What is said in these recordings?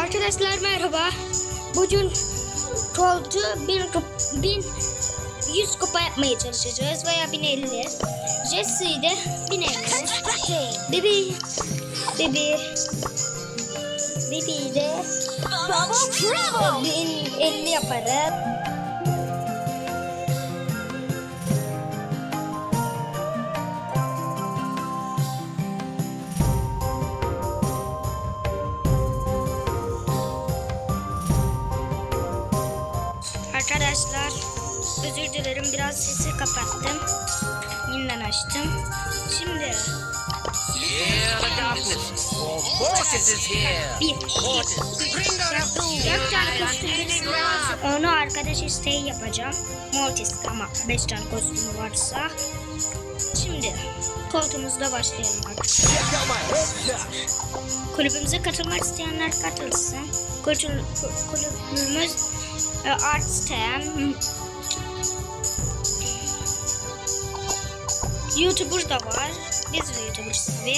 Arkadaşlar merhaba. Bugün koltu bin, bin 100 kupa yapmaya çalışacağız veya 1050. Jesse'yi de 1050. Bibi, Bibi, Bibi de 1050 yaparım. Arkadaşlar özür dilerim biraz sesi kapattım. Yeniden açtım. Darkness. Mortis is here. dört tane kostümümüz var. Onu arkadaş isteği yapacağım. Mortis ama beş tane kostümü varsa. Şimdi koltuğumuzda başlayalım artık. Kulübümüze katılmak isteyenler katılsın. Kulübümüz kulübümüz YouTuber da var. Biz de YouTuber'ız ve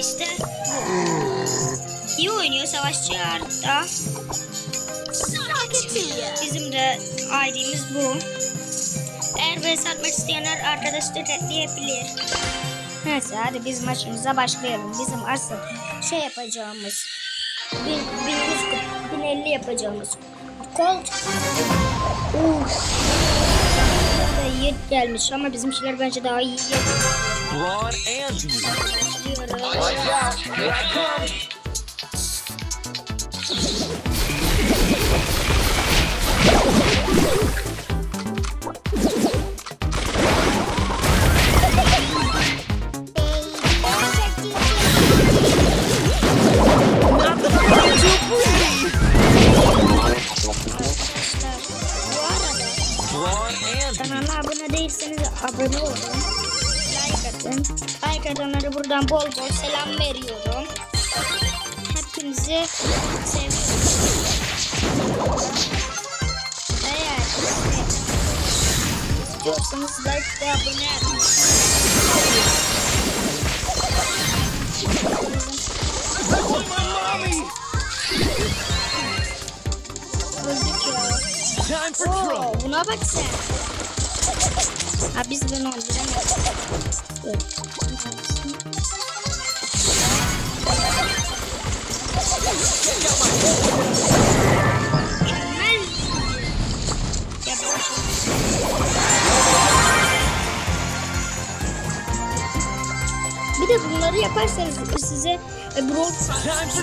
işte bu. İyi oynuyor Savaşçı Arda. Bizim de ID'miz bu. Eğer vs atmak isteyenler arkadaşlar ekleyebilir. Neyse hadi biz maçımıza başlayalım. Bizim asıl şey yapacağımız 1100 kup- 1050 yapacağımız Colt Uf. Gelmiş ama bizimkiler bence daha iyi. Braun Kanala abone değilseniz abone olun. Like atın. Like atanlara buradan bol bol selam veriyorum. Hepinizi seviyorum. Eğer istiyorsanız like ve abone olun. Öldük ya. Time for trouble. Oo, buna bak sen. Ha biz bunu öldüremedik. Dur. Mükemmel. Ya bu- Bir de bunları yaparsanız size e, Brawl Stars.